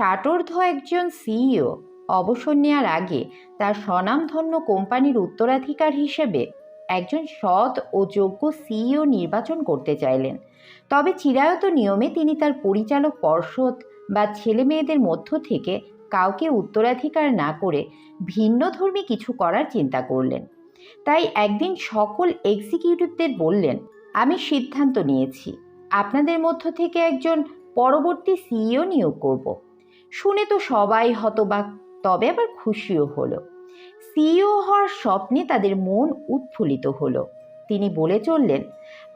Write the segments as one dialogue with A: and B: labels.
A: ষাটোর্ধ একজন সিইও অবসর নেওয়ার আগে তার স্বনামধন্য কোম্পানির উত্তরাধিকার হিসেবে একজন সৎ ও যোগ্য সিইও নির্বাচন করতে চাইলেন। তবে চিরায়ত নিয়মে তিনি তার পরিচালক পর্ষদ বা ছেলে মেয়েদের মধ্য থেকে কাউকে উত্তরাধিকার না করে ভিন্নধর্মী কিছু করার চিন্তা করলেন। তাই একদিন সকল এক্সিকিউটিভদের বললেন, আমি সিদ্ধান্ত নিয়েছি। আপনাদের মধ্য থেকে একজন পরবর্তী সিইও নিয়োগ করব। শুনে তো সবাই হতবাক, তবে আবার খুশিও হলো। সিইও হওয়ার স্বপ্নে তাদের মন উৎফুল্লিত হলো। তিনি বলে চললেন,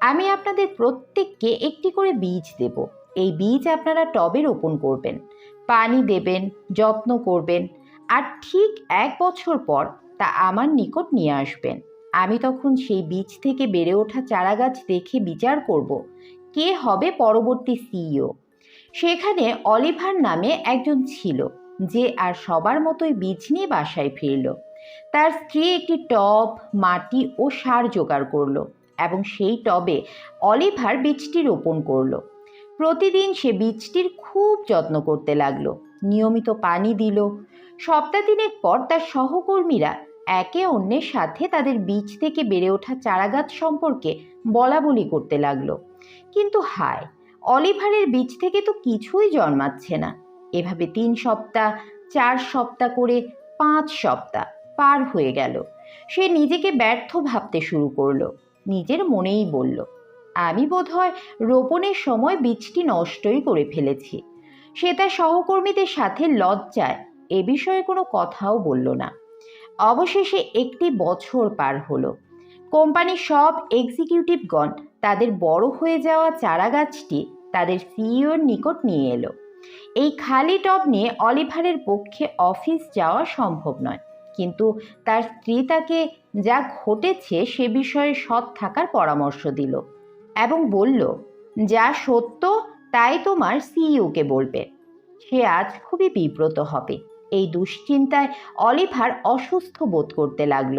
A: আমি আপনাদের প্রত্যেককে একটি করে বীজ দেব। এই বীজ আপনারা টবে রোপণ করবেন, পানি দেবেন, যত্ন করবেন, আর ঠিক এক বছর পর তা আমার নিকট নিয়ে আসবেন। আমি তখন সেই বীজ থেকে বেড়ে ওঠা চারাগাছ দেখে বিচার করব, কে হবে পরবর্তী সিইও। সেখানে অলিভার নামে একজন ছিল, যে আর সবার মতোই বীজ নিয়ে বাসায় ফিরল। তার স্ত্রী একটি টব, মাটি ও সার জোগাড় করল এবং সেই টবে অলিভার বীজটি রোপণ করল। প্রতিদিন সে বীজটির খুব যত্ন করতে লাগল, নিয়মিত পানি দিল। সপ্তাহ তিনেক পর তার সহকর্মীরা একে অন্যের সাথে তাদের বীজ থেকে বেড়ে ওঠা চারাগাছ সম্পর্কে বলা বলি করতে লাগল। কিন্তু হায় অলিভারের বীজ থেকে তো কিছুই জন্মাচ্ছে না। এভাবে তিন সপ্তাহ, চার সপ্তাহ করে পাঁচ সপ্তাহ পার হয়ে গেল। সে নিজেকে ব্যর্থ ভাবতে শুরু করল। নিজের মনেই বলল, আমি বোধহয় রোপণের সময় বীজটি নষ্টই করে ফেলেছি। সে তার সহকর্মীদের সাথে লজ্জায় এ বিষয়ে কোনো কথাও বলল না। অবশেষে একটি বছর পার হলো। কোম্পানির সব এক্সিকিউটিভগণ তাদের বড় হয়ে যাওয়া চারাগাছটি তাদের সিইওর নিকট নিয়ে এলো। এই খালি টব নিয়ে অলিভারের পক্ষে অফিস যাওয়া সম্ভব নয়। কিন্তু তার স্ত্রী তাকে যা ঘটেছে সে বিষয়ে সৎ থাকার পরামর্শ দিল এবং বলল, যা সত্য, তাই তোমার সিইওকে বলবে। সে আজ খুবই বিব্রত হবে। এই দুশ্চিন্তায় অলিভার অসুস্থ বোধ করতে লাগল।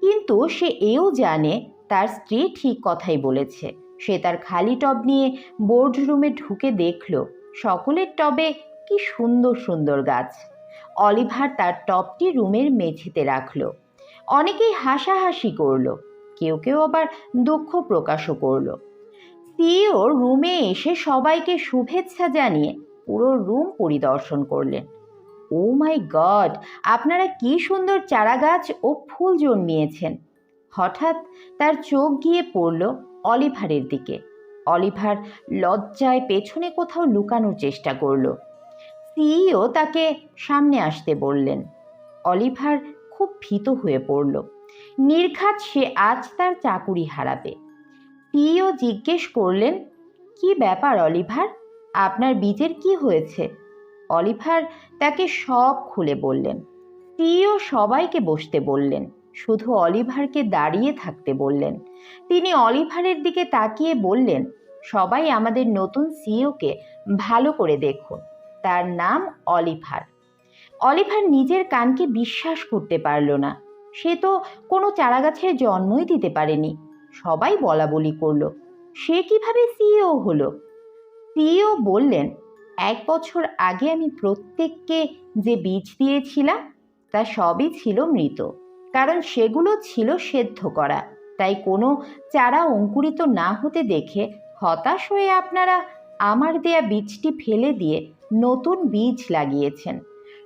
A: কিন্তু সে এও জানে তার স্ত্রী ঠিক কথাই বলেছে। সে তার খালি টব নিয়ে বোর্ড রুমে ঢুকে দেখল, সকলের টবে কি সুন্দর সুন্দর গাছ। অলিভার তার টবটি রুমের মেঝেতে রাখল। অনেকেই হাসাহাসি করল, কেউ কেউ আবার দুঃখ প্রকাশও করল। সিইও রুমে এসে সবাইকে শুভেচ্ছা জানিয়ে পুরো রুম পরিদর্শন করলেন। ও মাই গড আপনারা কি সুন্দর চারা গাছ ও ফুল জন্মিয়েছেন? হঠাৎ তার চোখ গিয়ে পড়ল অলিভারের দিকে। অলিভার লজ্জায় পেছনে কোথাও লুকানোর চেষ্টা করল। সিইও তাকে সামনে আসতে বললেন। অলিভার খুব ভীত হয়ে পড়ল। নির্ঘাত সে আজ তার চাকুরি হারাবে। সিইও জিজ্ঞেস করলেন, কি ব্যাপার অলিভার? আপনার বীজের কি হয়েছে? অলিভার তাকে সব খুলে বললেন। সিইও সবাইকে বসতে বললেন, শুধু অলিভারকে দাঁড়িয়ে থাকতে বললেন। তিনি অলিভারের দিকে তাকিয়ে বললেন, সবাই আমাদের নতুন সিইওকে ভালো করে দেখুন। তার নাম অলিভার। অলিভার নিজের কানকে বিশ্বাস করতে পারল না। সে তো কোনো চারাগাছের জন্মই দিতে পারেনি। সবাই বলা বলি করল, সে কীভাবে সিইও হলো? সিইও বললেন এক বছর আগে আমি প্রত্যেককে যে বীজ দিয়েছিলাম, তা সবই ছিল মৃত। কারণ সেগুলো ছিল সেদ্ধ করা। তাই কোনো চারা অঙ্কুরিত না হতে দেখে হতাশ হয়ে আপনারা আমার দেয়া বীজটি ফেলে দিয়ে নতুন বীজ লাগিয়েছেন।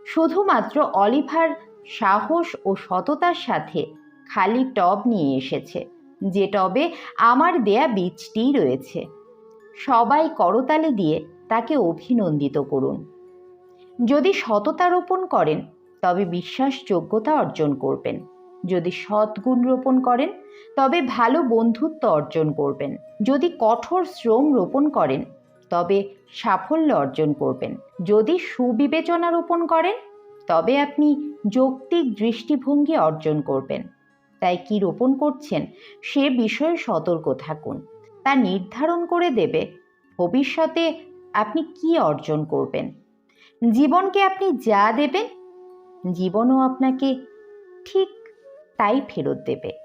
A: শুধুমাত্র অলিভার সাহস ও সততার সাথে খালি টব নিয়ে এসেছে, যে টবে আমার দেয়া বীজটিই রয়েছে। সবাই করতালে দিয়ে তাকে অভিনন্দিত করুন। যদি সততা রোপণ করেন, তবে বিশ্বাসযোগ্যতা অর্জন করবেন। যদি সৎগুণ রোপণ করেন, তবে ভালো বন্ধুত্ব অর্জন করবেন। যদি কঠোর শ্রম রোপণ করেন, তবে সাফল্য অর্জন করবেন। যদি সুবিবেচনা রোপণ করেন, তবে আপনি যৌক্তিক দৃষ্টিভঙ্গি অর্জন করবেন। তাই কি রোপণ করছেন, সে বিষয়ে সতর্ক থাকুন। তা নির্ধারণ করে দেবে। ভবিষ্যতে আপনি কি অর্জন করবেন? জীবনকে আপনি যা দেবেন জীবনও আপনাকে ঠিক তাই ফেরত দেবে।